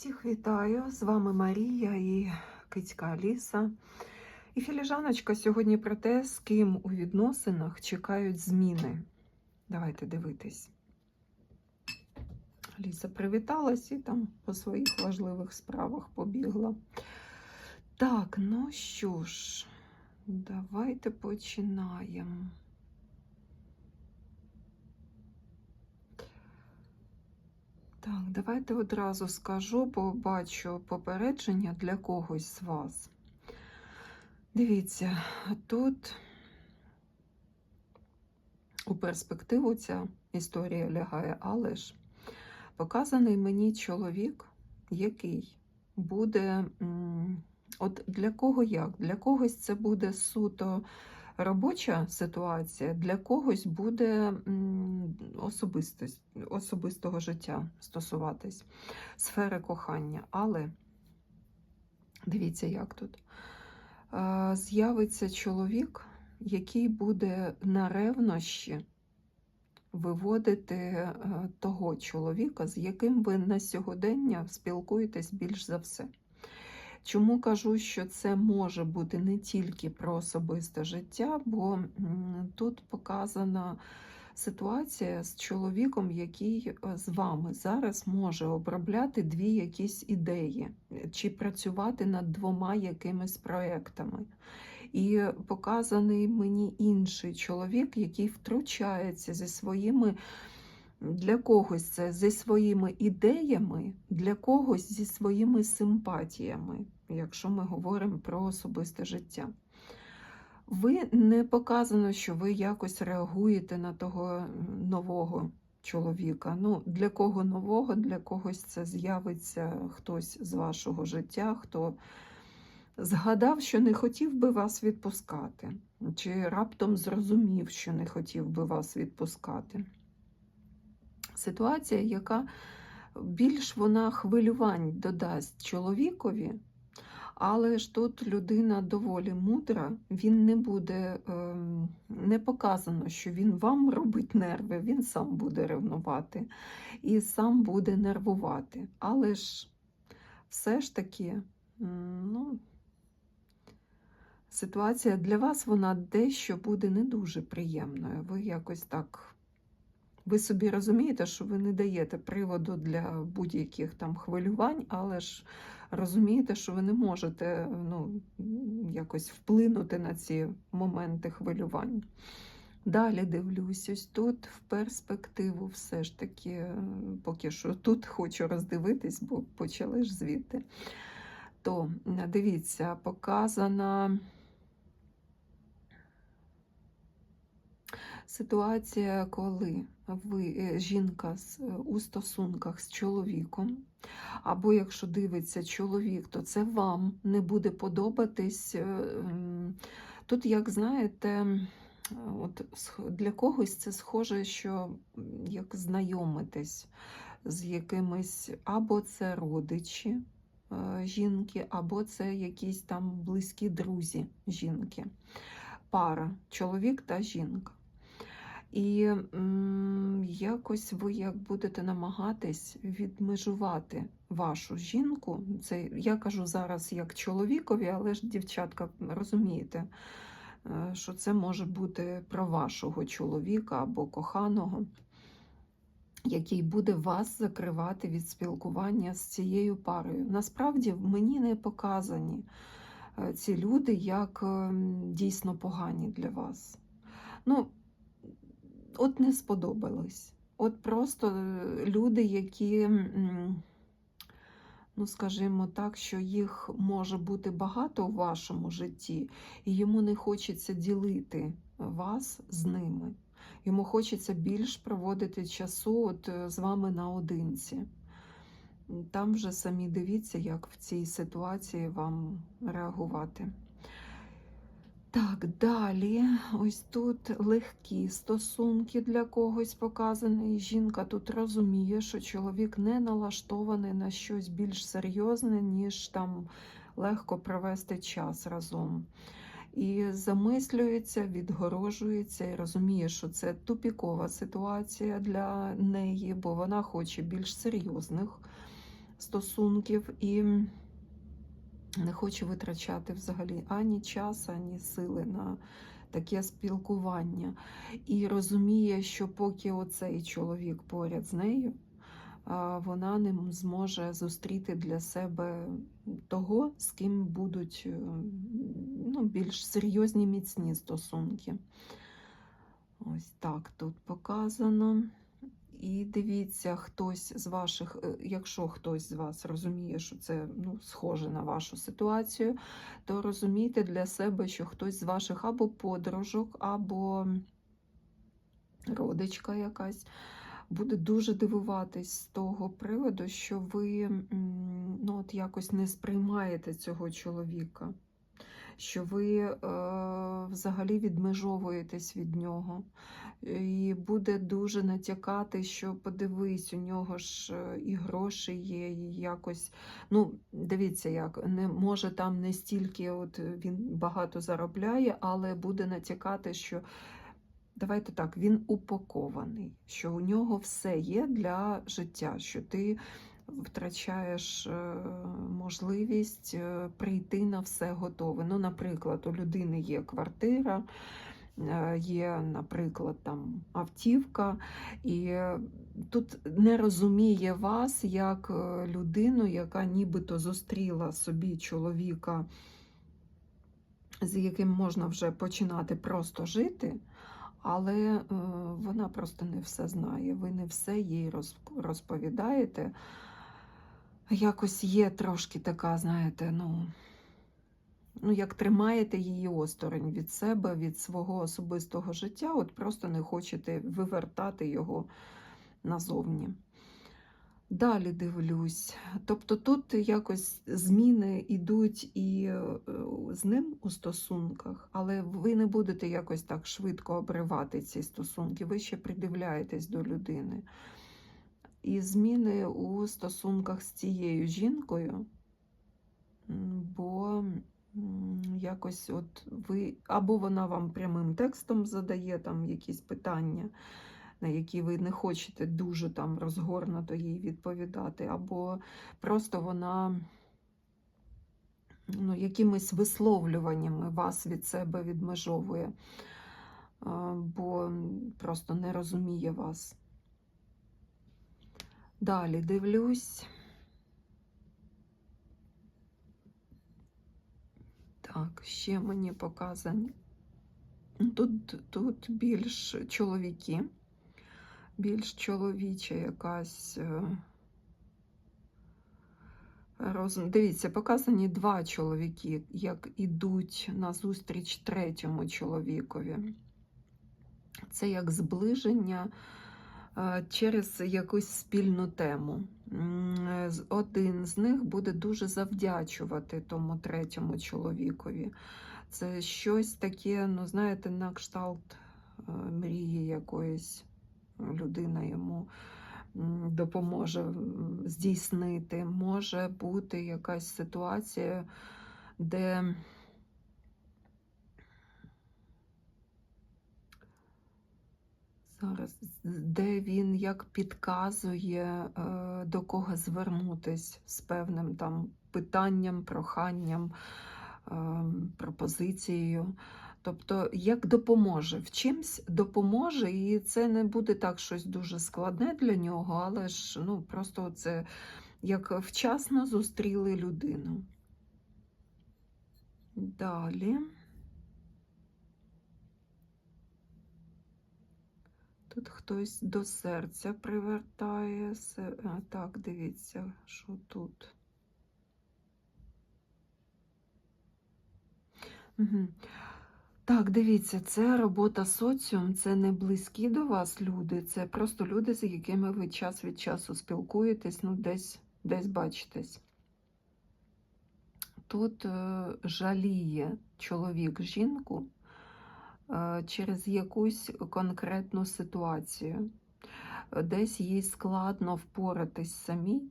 Всіх вітаю! З вами Марія і Кицька Аліса. І філіжаночка сьогодні про те, з ким у відносинах чекають зміни. Давайте дивитись. Аліса привіталась і там по своїх важливих справах побігла. Так, ну що ж, давайте починаємо. Так, давайте одразу скажу, бо бачу попередження для когось з вас. Дивіться, тут у перспективу ця історія лягає, але ж показаний мені чоловік, який буде, от для кого як? Для когось це буде суто робоча ситуація, для когось буде особистого життя стосуватись, сфери кохання. Але дивіться, як тут. Е, З'явиться чоловік, який буде на ревнощі виводити е, того чоловіка, з яким ви на сьогодення спілкуєтесь більш за все. Чому кажу, що це може бути не тільки про особисте життя, бо тут показана ситуація з чоловіком, який е, з вами зараз може обробляти дві якісь ідеї, е, чи працювати над двома якимись проектами. І показаний мені інший чоловік, який втручається зі своїми. Для когось це зі своїми ідеями, для когось зі своїми симпатіями, якщо ми говоримо про особисте життя. Ви не показано, що ви якось реагуєте на того нового чоловіка. Ну, Для кого нового, для когось це з'явиться хтось з вашого життя, хто згадав, що не хотів би вас відпускати, чи раптом зрозумів, що не хотів би вас відпускати ситуація, яка більш вона хвилювань додасть чоловікові, але ж тут людина доволі мудра, він не буде, ем, не показано, що він вам робить нерви, він сам буде ревнувати і сам буде нервувати. Але ж все ж таки, ну, ситуація для вас вона дещо буде не дуже приємною. Ви якось так. Ви собі розумієте, що ви не даєте приводу для будь-яких там хвилювань, але ж розумієте, що ви не можете ну, якось вплинути на ці моменти хвилювань. Далі дивлюсь, ось тут в перспективу все ж таки, поки що тут хочу роздивитись, бо почали ж звідти. То дивіться, показана. Ситуація, коли ви жінка у стосунках з чоловіком, або якщо дивиться чоловік, то це вам не буде подобатись. Тут, як знаєте, от для когось це схоже, що як знайомитись з якимись, або це родичі жінки, або це якісь там близькі друзі жінки, пара, чоловік та жінка. І м, якось ви як будете намагатись відмежувати вашу жінку. Це я кажу зараз як чоловікові, але ж, дівчатка, розумієте, е, що це може бути про вашого чоловіка або коханого, який буде вас закривати від спілкування з цією парою. Насправді мені не показані е, ці люди як ем, дійсно погані для вас. Ну, от не сподобалось. От просто е, люди, які, ну, скажімо так, що їх може бути багато у вашому житті, і йому не хочеться ділити вас з ними. Йому хочеться більш проводити часу от е, з вами наодинці. Там вже самі дивіться, як в цій ситуації вам реагувати. Так, далі, ось тут легкі стосунки для когось показані. Жінка тут розуміє, що чоловік не налаштований на щось більш серйозне, ніж там легко провести час разом. І замислюється, відгорожується і розуміє, що це тупікова ситуація для неї, бо вона хоче більш серйозних стосунків і не хоче витрачати взагалі ані час, ані сили на таке спілкування. І розуміє, що поки оцей чоловік поряд з нею, вона не зможе зустріти для себе того, з ким будуть е, ну, більш серйозні міцні стосунки. Ось так тут показано. І дивіться, хтось з ваших, е, якщо хтось з вас розуміє, що це ну, схоже на вашу ситуацію, то розумійте для себе, що хтось з ваших або подружок, або родичка якась буде дуже дивуватись з того приводу, що ви ну, от якось не сприймаєте цього чоловіка, що ви е, взагалі відмежовуєтесь від нього. І буде дуже натякати, що подивись, у нього ж е, і гроші є, і якось. Ну, дивіться, як не може там не стільки, от він багато заробляє, але буде натякати, що давайте так, він упакований, що у нього все є для життя, що ти втрачаєш е, можливість е, прийти на все готове. Ну, наприклад, у людини є квартира. е, Є, наприклад, там автівка, і тут не розуміє вас як людину, яка нібито зустріла собі чоловіка, з яким можна вже починати просто жити, але вона просто не все знає. Ви не все їй розповідаєте. Якось є трошки така, знаєте, ну, ну, як тримаєте її осторонь від себе, від свого особистого життя, от просто не хочете вивертати його назовні. Далі дивлюсь. Тобто тут якось зміни йдуть і е, з ним у стосунках, але ви не будете якось так швидко обривати ці стосунки, ви ще придивляєтесь до людини. І зміни у стосунках з цією жінкою, бо якось от ви, або вона вам прямим текстом задає там якісь питання, на які ви не хочете дуже там розгорнуто їй відповідати, або просто вона ну, якимись висловлюваннями вас від себе відмежовує, бо просто не розуміє вас. Далі дивлюсь. Так, ще мені показані. Тут, тут більш чоловіки, більш чоловіча якась. е, Роз... Дивіться, показані два чоловіки, як ідуть назустріч третьому чоловікові. Це як зближення через якусь спільну тему. Е, Один з них буде дуже завдячувати тому третьому чоловікові. Це щось таке, ну, знаєте, на кшталт е, мрії якоїсь людина йому допоможе здійснити. Може бути якась ситуація, де зараз, де він як підказує, е, до кого звернутись з певним там питанням, проханням, ем, пропозицією. Тобто, як допоможе, в чимсь допоможе, і це не буде так щось дуже складне для нього, але ж ну, просто це як вчасно зустріли людину. Далі. Тут хтось до серця привертає. Так, дивіться, що тут. Так, дивіться, це робота соціум, це не близькі до вас люди, це просто люди, з якими ви час від часу спілкуєтесь, ну, десь, десь бачитесь. Тут е, жаліє чоловік жінку через якусь конкретну ситуацію. Е, Десь їй складно впоратись самій,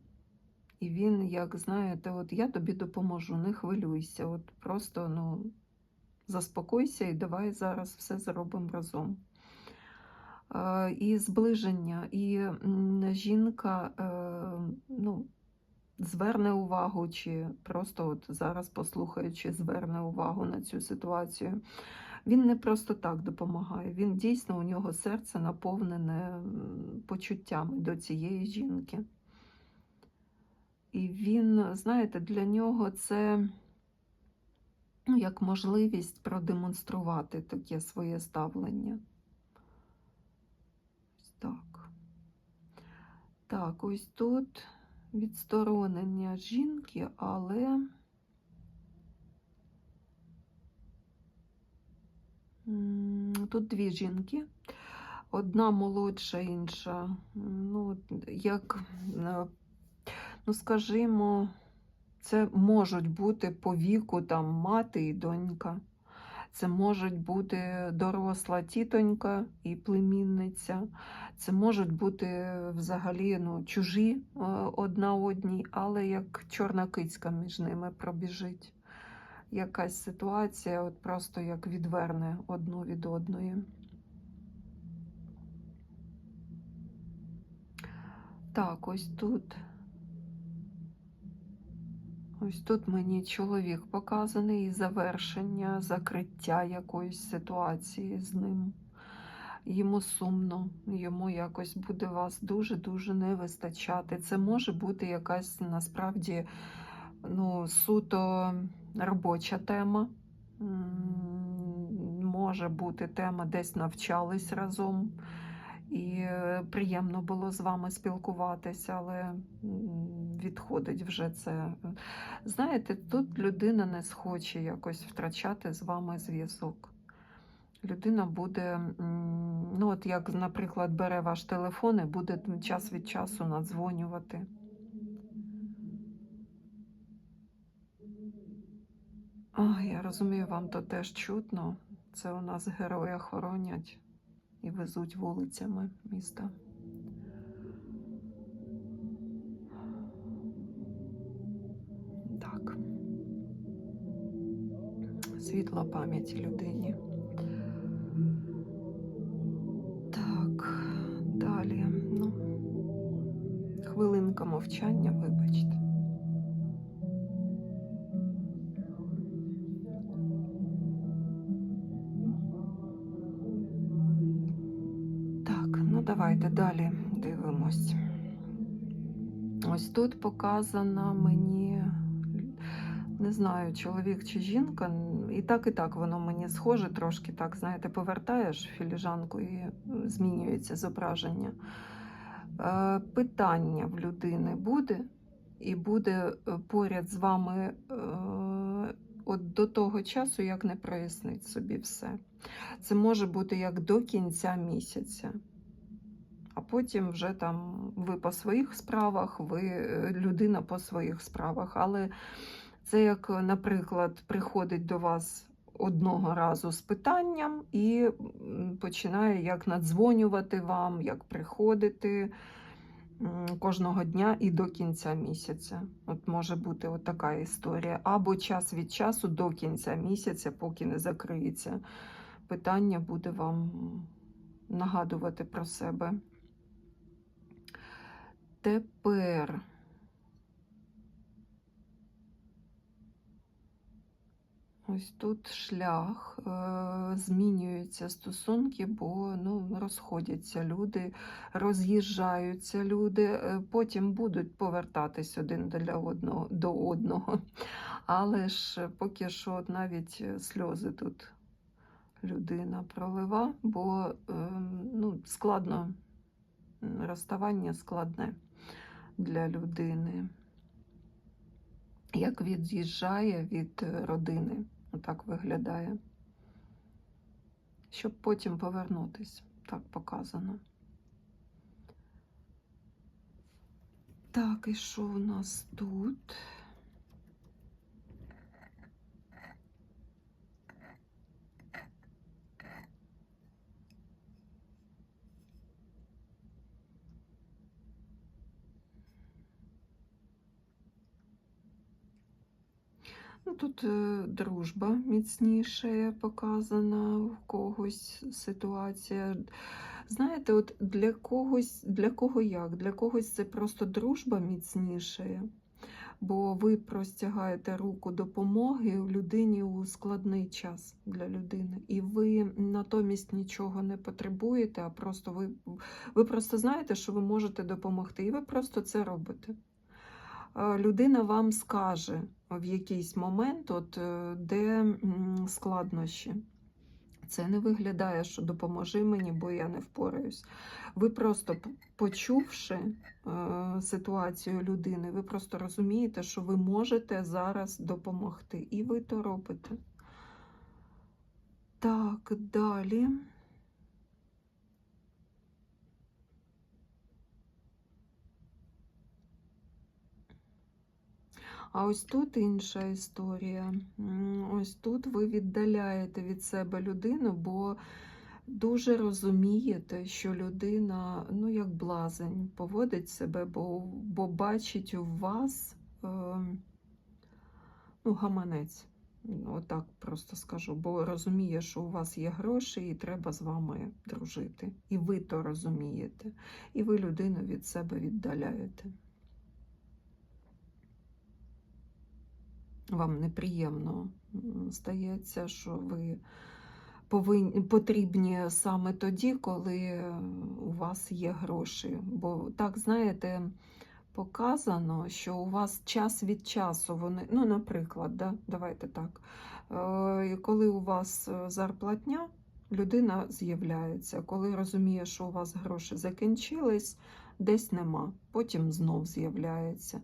і він, як знаєте, от я тобі допоможу, не хвилюйся, от просто ну, заспокойся і давай зараз все зробимо разом. Е, І зближення, і жінка е, ну, зверне увагу, чи просто от зараз послухаючи, зверне увагу на цю ситуацію. Він не просто так допомагає. Він дійсно у нього серце наповнене почуттями до цієї жінки. І він, знаєте, для нього це ну, як можливість продемонструвати таке своє ставлення. Так. Так, ось тут відсторонення жінки, але м, тут дві жінки. Одна молодша, інша. Ну, як, е, ну, скажімо, це можуть бути по віку там мати і донька. Це можуть бути доросла тітонька і племінниця. Це можуть бути взагалі ну, чужі е, одна одній, але як чорна кицька між ними пробіжить. Якась ситуація, от просто як відверне одну від одної. Так, ось тут. Ось тут мені чоловік показаний і завершення, закриття якоїсь ситуації з ним. Йому сумно, йому якось буде вас дуже-дуже не вистачати. Це може бути якась насправді ну, суто робоча тема. Може бути тема, десь навчались разом. І е, приємно було з вами спілкуватися, але відходить вже це. Знаєте, тут людина не схоче якось втрачати з вами зв'язок. Людина буде, ну от як, наприклад, бере ваш телефон і буде час від часу надзвонювати. Ой, я розумію, вам то теж чутно. Це у нас герої хоронять і везуть вулицями міста. Так. Світла пам'яті людині. Так, далі. Ну, хвилинка мовчання, вибачте. Давайте далі дивимось. Ось тут показано мені, не знаю, чоловік чи жінка. І так, і так воно мені схоже, трошки так, знаєте, повертаєш філіжанку і змінюється зображення. Е, Питання в людини буде, і буде е, поряд з вами е, от до того часу, як не прояснить собі все. Це може бути як до кінця місяця. А потім вже там ви по своїх справах, ви е, людина по своїх справах. Але це як, наприклад, приходить до вас одного разу з питанням і починає як надзвонювати вам, як приходити кожного дня і до кінця місяця. От може бути така історія. Або час від часу до кінця місяця, поки не закриється питання, буде вам нагадувати про себе. Тепер ось тут шлях, е, змінюються стосунки, бо ну, розходяться люди, роз'їжджаються люди, е, потім будуть повертатись один для одного, до одного. Але ж поки що навіть сльози тут людина пролива, бо е, ну, складно, розставання складне для людини. Як від'їжджає від е, родини, отак виглядає. Щоб потім повернутись, так показано. Так, і що у нас тут? Ну, тут е, дружба міцніша показана в когось ситуація. Знаєте, от для когось, для кого як? Для когось це просто дружба міцніша, бо ви простягаєте руку допомоги людині у складний час для людини, і ви натомість нічого не потребуєте, а просто ви, ви просто знаєте, що ви можете допомогти, і ви просто це робите. Е, Людина вам скаже в якийсь момент, от, е, де складнощі. Це не виглядає, що допоможи мені, бо я не впораюсь. Ви просто почувши е, ситуацію людини, ви просто розумієте, що ви можете зараз допомогти. І ви то робите. Так, далі. А ось тут інша історія. Ось тут ви віддаляєте від себе людину, бо дуже розумієте, що людина, ну як блазень, поводить себе, бо, бо бачить у вас е, ну, гаманець. Отак просто скажу, бо розуміє, що у вас є гроші і треба з вами дружити. І ви то розумієте. І ви людину від себе віддаляєте. Вам неприємно стається, що ви повинні, потрібні саме тоді, коли е, у вас є гроші. Бо так, знаєте, показано, що у вас час від часу вони, ну, наприклад, да, давайте так, е, коли у вас е, зарплатня, людина з'являється. Коли розуміє, що у вас гроші закінчились, десь нема, потім знов з'являється.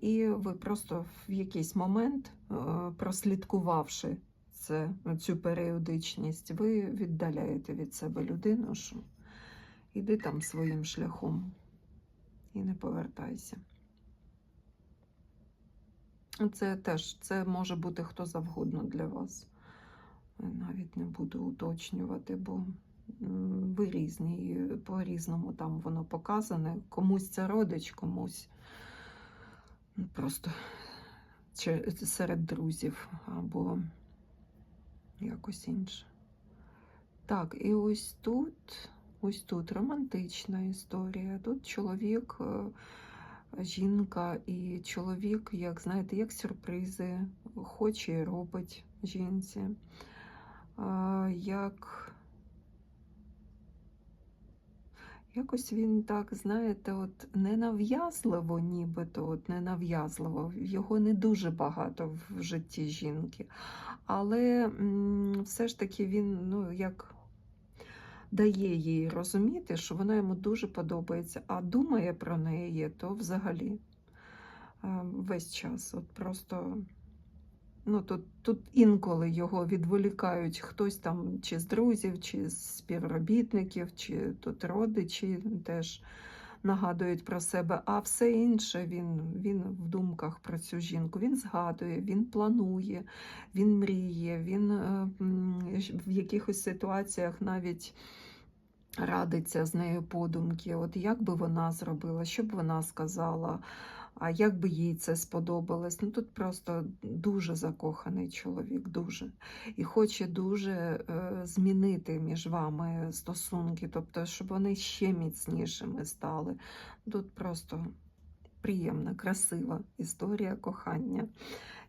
І ви просто в якийсь момент, е, прослідкувавши це, цю періодичність, ви віддаляєте від себе людину, що іди там своїм шляхом і не повертайся. Це теж це може бути хто завгодно для вас. Навіть не буду уточнювати, бо ви різні, по-різному там воно показане. Комусь це родич, комусь просто серед друзів або якось інше. Так, і ось тут, ось тут романтична історія. Тут чоловік, е, жінка, і чоловік, як знаєте, як сюрпризи, хоче і робить жінці. Як Якось він так, знаєте, от ненав'язливо, нібито, от ненав'язливо. Його не дуже багато в житті жінки. Але все ж таки він, ну, як дає їй розуміти, що вона йому дуже подобається, а думає про неї, то взагалі е, весь час. От просто. Ну, тут, тут інколи його відволікають хтось там чи з друзів, чи з співробітників, чи тут родичі теж нагадують про себе. А все інше він, він в думках про цю жінку. Він згадує, він планує, він мріє, він е, в якихось ситуаціях навіть. Радиться з нею подумки, от як би вона зробила, що б вона сказала, а як би їй це сподобалось. Ну тут просто дуже закоханий чоловік, дуже. І хоче дуже е, змінити між вами стосунки, тобто, щоб вони ще міцнішими стали. Тут просто приємна, красива історія кохання.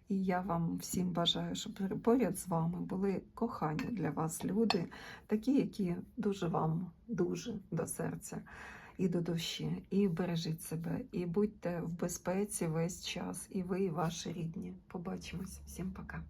І я вам всім бажаю, щоб поряд з вами були кохані для вас люди, такі, які дуже вам дуже до серця і до душі. І бережіть себе, і будьте в безпеці весь час, і ви, і ваші рідні. Побачимось. Всім пока.